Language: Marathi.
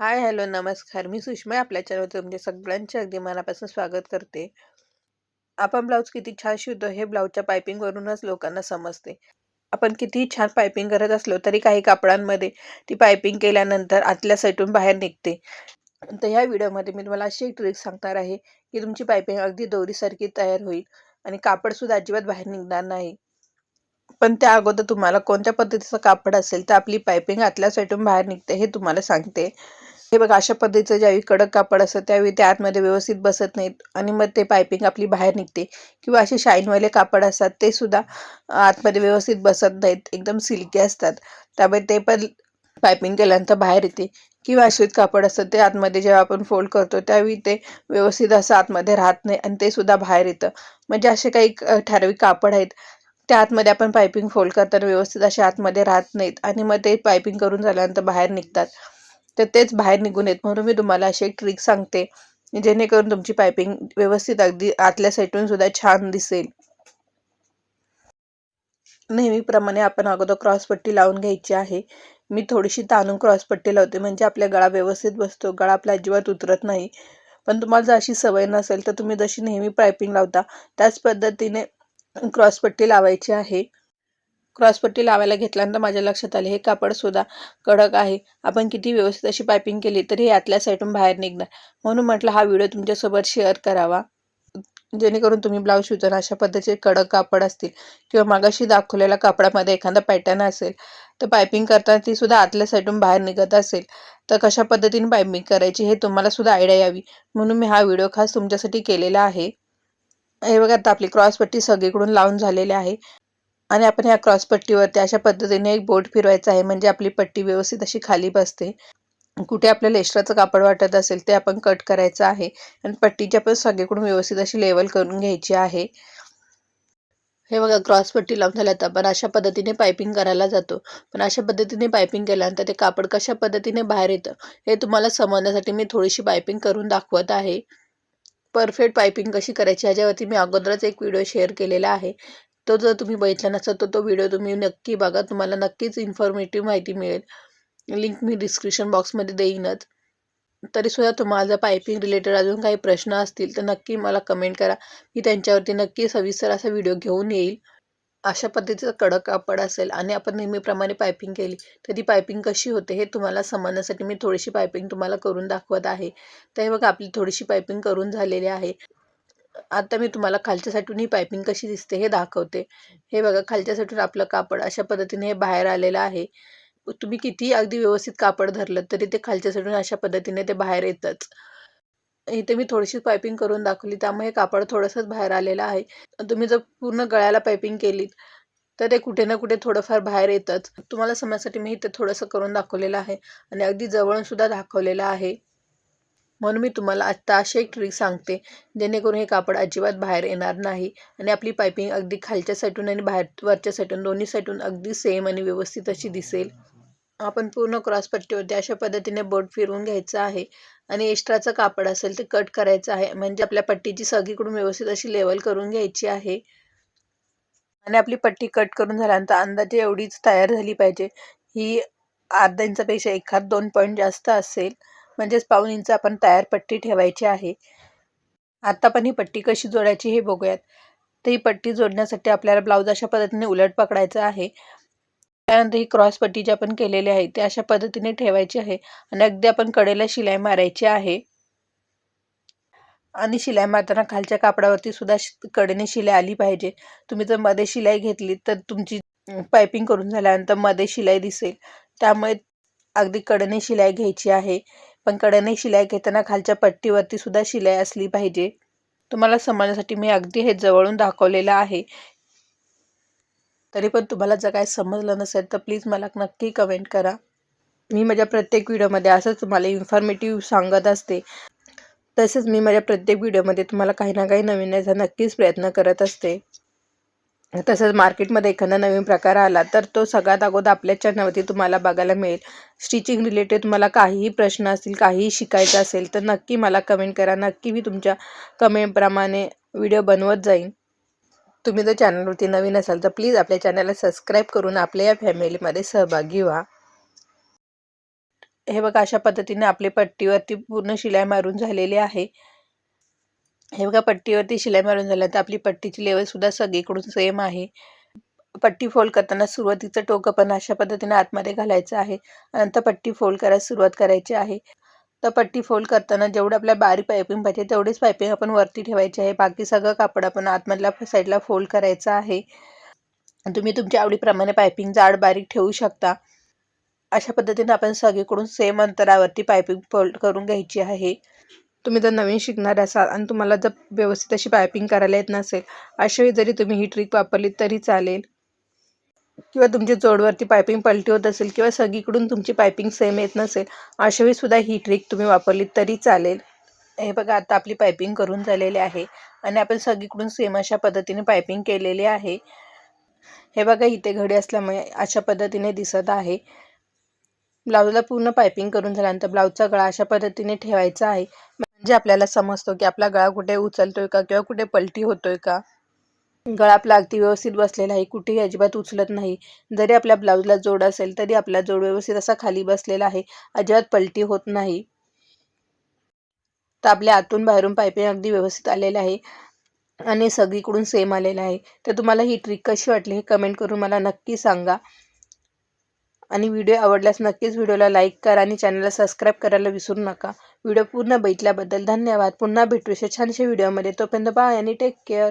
हाय, हॅलो, नमस्कार. मी सुषमा आपल्या चॅनलवर तुमच्या सगळ्यांचे अगदी मनापासून स्वागत करते. आपण ब्लाऊज किती छान शिवतो हे ब्लाऊजच्या पायपिंगवरूनच लोकांना समजते. आपण कितीही छान पायपिंग करत असलो तरी काही कापडांमध्ये ती पायपिंग केल्यानंतर आतल्या साईटून बाहेर निघते. तर ह्या व्हिडिओमध्ये मी तुम्हाला अशी एक ट्रिक सांगणार आहे की तुमची पायपिंग अगदी दोरीसारखी तयार होईल आणि कापडसुद्धा अजिबात बाहेर निघणार नाही. पण त्या अगोदर तुम्हाला कोणत्या पद्धतीचं कापड असेल तर आपली पायपिंग आतल्या साईटून बाहेर निघते हे तुम्हाला सांगते. हे बघा अशा पद्धतीचं ज्यावेळी कडक कापड असतं त्यावेळी ते आतमध्ये व्यवस्थित बसत नाहीत आणि मग ते पायपिंग आपली बाहेर निघते. किंवा असे शाईनवाले कापड असतात ते सुद्धा आतमध्ये व्यवस्थित बसत नाहीत एकदम सिल्की असतात. त्यामुळे ते पण पायपिंग केल्यानंतर बाहेर येते. किंवा अशीच कापड असतं ते आतमध्ये जेव्हा आपण फोल्ड करतो त्यावेळी ते व्यवस्थित असं आतमध्ये राहत नाही आणि ते सुद्धा बाहेर येतं. म्हणजे असे काही ठराविक कापड आहेत त्या आतमध्ये आपण पायपिंग फोल्ड करताना व्यवस्थित असे आतमध्ये राहत नाहीत आणि मग ते पायपिंग करून झाल्यानंतर बाहेर निघतात. तर तेच बाहेर निघून येत. म्हणून मी तुम्हाला अशी एक ट्रिक सांगते जेणेकरून तुमची पायपिंग व्यवस्थित अगदी आतल्या साईडून सुद्धा छान दिसेल. नेहमीप्रमाणे आपण अगोदर क्रॉसपट्टी लावून घ्यायची आहे. मी थोडीशी ताणून क्रॉसपट्टी लावते म्हणजे आपल्या गळा व्यवस्थित बसतो गळा आपला अजिबात उतरत नाही. पण तुम्हाला जर अशी सवय नसेल तर तुम्ही जशी नेहमी पायपिंग लावता त्याच पद्धतीने क्रॉसपट्टी लावायची आहे. क्रॉसपट्टी लावायला घेतल्यानंतर माझ्या लक्षात आले हे कापडसुद्धा कडक आहे. आपण किती व्यवस्थित अशी पायपिंग केली तरी हे आतल्या साईडून बाहेर निघणार. म्हणून म्हटलं हा व्हिडिओ तुमच्यासोबत शेअर करावा. जेणेकरून तुम्ही ब्लाऊज शिवताना अशा पद्धतीचे कडक कापड असतील किंवा मागाशी दाखवलेल्या कापडामध्ये एखादा पॅटर्न असेल तर पायपिंग करताना ती सुद्धा आतल्या साईडून बाहेर निघत असेल तर कशा पद्धतीने पायपिंग करायची हे तुम्हाला सुद्धा आयडिया यावी. म्हणून मी हा व्हिडिओ खास तुमच्यासाठी केलेला आहे. हे बघा आता आपली क्रॉसपट्टी सगळीकडून लावून झालेली आहे. आणि आपण या क्रॉसपट्टीवरती अशा पद्धतीने एक बोट फिरवायचं आहे म्हणजे आपली पट्टी व्यवस्थित अशी खाली बसते. कुठे आपल्याला एक्स्ट्राचं कापड वाटत असेल ते आपण कट करायचं आहे आणि पट्टीची आपण सगळीकडून व्यवस्थित अशी लेवल करून घ्यायची आहे. हे बघा क्रॉस पट्टी लावून तर आपण अशा पद्धतीने पायपिंग करायला जातो. पण अशा पद्धतीने पायपिंग केल्यानंतर ते कापड कशा पद्धतीने बाहेर येतं हे तुम्हाला समजण्यासाठी मी थोडीशी पायपिंग करून दाखवत आहे. परफेक्ट पायपिंग कशी करायची ह्याच्यावरती मी अगोदरच एक व्हिडिओ शेअर केलेला आहे. तो जर तुम्ही बघितला नसेल तर तो व्हिडिओ तुम्ही नक्की बघा. तुम्हाला नक्कीच इन्फॉर्मेटिव्ह माहिती मिळेल. लिंक मी डिस्क्रिप्शन बॉक्समध्ये देईनच. तरीसुद्धा तुम्हाला जर पायपिंग रिलेटेड अजून काही प्रश्न असतील तर नक्की मला कमेंट करा. मी त्यांच्यावरती नक्की सविस्तर असा व्हिडिओ घेऊन येईल. अशा पद्धतीचं कडक कापड असेल आणि आपण नेहमीप्रमाणे पायपिंग केली तर ती पायपिंग कशी होते हे तुम्हाला समजण्यासाठी मी थोडीशी पायपिंग तुम्हाला करून दाखवत आहे. तर हे बघा आपली थोडीशी पायपिंग करून झालेली आहे. आता मी तुम्हाला खालच्या साईडून ही पायपिंग कशी दिसते हे दाखवते. हे बघा खालच्या साईडून आपलं कापड अशा पद्धतीने हे बाहेर आलेलं आहे. तुम्ही किती अगदी व्यवस्थित कापड धरलं तरी ते खालच्या साईडून अशा पद्धतीने ते बाहेर येतच. इथे मी थोडीशी पायपिंग करून दाखवली त्यामुळे हे कापड थोडंसंच बाहेर आलेलं आहे. तुम्ही जर पूर्ण गळ्याला पायपिंग केलीत तर ते कुठे ना कुठे थोडंफार बाहेर येतच. तुम्हाला समजण्यासाठी मी इथे थोडंसं करून दाखवलेलं आहे आणि अगदी जवळून सुद्धा दाखवलेलं आहे. म्हणून मी तुम्हाला आत्ता अशी एक ट्रिक सांगते. जेणेकरून हे कापड अजिबात बाहेर येणार नाही आणि आपली पायपिंग अगदी खालच्या साईडून आणि बाहेर वरच्या साईडून दोन्ही साईडून अगदी सेम आणि व्यवस्थित अशी दिसेल. आपण पूर्ण क्रॉसपट्टीवरती अशा पद्धतीने बोट फिरवून घ्यायचं आहे आणि एक्स्ट्राचं कापड असेल ते कट करायचं आहे. म्हणजे आपल्या पट्टीची सगळीकडून व्यवस्थित अशी लेवल करून घ्यायची आहे. आणि आपली पट्टी कट करून झाल्यानंतर अंदाजे एवढीच तयार झाली पाहिजे. ही अर्धा इंचापेक्षा एखाद दोन पॉईंट जास्त असेल. म्हणजेच पाऊन इंच आपण तयार पट्टी ठेवायची आहे. आता पण ही पट्टी कशी जोडायची हे बघूयात. तर ही पट्टी जोडण्यासाठी आपल्याला ब्लाऊज अशा पद्धतीने उलट पकडायचं आहे. त्यानंतर ही क्रॉस पट्टी जी आपण केलेली आहे ती अशा पद्धतीने ठेवायची आहे आणि अगदी आपण कडेला शिलाई मारायची आहे. आणि शिलाई मारताना खालच्या कापडावरती सुद्धा कडेने शिलाई आली पाहिजे. तुम्ही जर मध्ये शिलाई घेतली तर तुमची पायपिंग करून झाल्यानंतरमध्ये शिलाई दिसेल. त्यामुळे अगदी कडेने शिलाई घ्यायची आहे. पण कड्याने शिलाई घेताना खालच्या पट्टीवरती सुद्धा शिलाई असली पाहिजे. तुम्हाला समजण्यासाठी मी अगदी हे जवळून दाखवलेलं आहे. तरी पण तुम्हाला जर काय समजलं नसेल तर प्लीज मला नक्की कमेंट करा. मी माझ्या प्रत्येक व्हिडिओमध्ये असंच तुम्हाला इन्फॉर्मेटिव्ह सांगत असते. तसेच मी माझ्या प्रत्येक व्हिडिओमध्ये तुम्हाला काही ना काही नवीन याचा नक्कीच प्रयत्न करत असते. तसंच मार्केटमध्ये एखादा नवीन प्रकार आला तर तो सगळ्यात अगोदर आपल्या चॅनलवरती तुम्हाला बघायला मिळेल. स्टिचिंग रिलेटेड तुम्हाला काहीही प्रश्न असतील काहीही शिकायचं असेल तर नक्की मला कमेंट करा. नक्की मी तुमच्या कमेंटप्रमाणे व्हिडिओ बनवत जाईन. तुम्ही जर चॅनलवरती नवीन असाल तर प्लीज आपल्या चॅनलला सबस्क्राईब करून आपल्या या फॅमिलीमध्ये सहभागी व्हा. हे बघा अशा पद्धतीने आपली पट्टीवरती पूर्ण शिलाई मारून झालेली आहे. हे बघा पट्टीवरती शिलाई मारून झालं तर आपली पट्टीची लेवल सुद्धा सगळीकडून सेम आहे. पट्टी फोल्ड करताना सुरुवातीचं टोकं पण अशा पद्धतीने आतमध्ये घालायचं आहे. नंतर पट्टी फोल्ड करायला सुरुवात करायची आहे. तर पट्टी फोल्ड करताना जेवढं आपल्या बारीक पायपिंग पाहिजे तेवढीच पायपिंग आपण वरती ठेवायची आहे. बाकी सगळं कापड आपण आतमधल्या साईडला फोल्ड करायचं आहे. तुम्ही तुमच्या आवडीप्रमाणे पायपिंग जाड बारीक ठेवू शकता. अशा पद्धतीने आपण सगळीकडून सेम अंतरावरती पायपिंग फोल्ड करून घ्यायची आहे. तुम्ही जर नवीन शिकणार असाल आणि तुम्हाला जर व्यवस्थित अशी पायपिंग करायला येत नसेल अशावेळी जरी तुम्ही ही ट्रिक वापरली तरी चालेल. किंवा तुमची जोडवरती पायपिंग पलटी होत असेल किंवा सगळीकडून तुमची पायपिंग सेम येत नसेल अशावेळी सुद्धा ही ट्रिक तुम्ही वापरली तरी चालेल. हे बघा आता आपली पायपिंग करून झालेली आहे आणि आपण सगळीकडून सेम अशा पद्धतीने पायपिंग केलेली आहे. हे बघा इथे घडी असल्यामुळे अशा पद्धतीने दिसत आहे. ब्लाऊजला पूर्ण पायपिंग करून झाल्यानंतर ब्लाऊजचा गळा अशा पद्धतीने ठेवायचा आहे. म्हणजे आपल्याला समजतो की आपला गळा कुठे उचलतोय का किंवा कुठे पलटी होतोय का? गळा आपला अगदी व्यवस्थित बसलेला आहे कुठेही अजिबात उचलत नाही. जरी आपल्या ब्लाऊजला जोड असेल तरी आपला जोड व्यवस्थित असा खाली बसलेला आहे अजिबात पलटी होत नाही. तर आपल्या आतून बाहेरून पायपिंग अगदी व्यवस्थित आलेलं आहे आणि सगळीकडून सेम आलेलं आहे. तर तुम्हाला ही ट्रिक कशी वाटली हे कमेंट करून मला नक्की सांगा. आणि व्हिडिओ आवडल्यास नक्कीच व्हिडिओला लाईक करा आणि चॅनलला सबस्क्राईब करायला विसरू नका. व्हिडिओ पूर्ण बघितल्याबद्दल धन्यवाद. पुन्हा भेटू छानशा व्हिडिओमध्ये. तोपर्यंत बाय आणि टेक केअर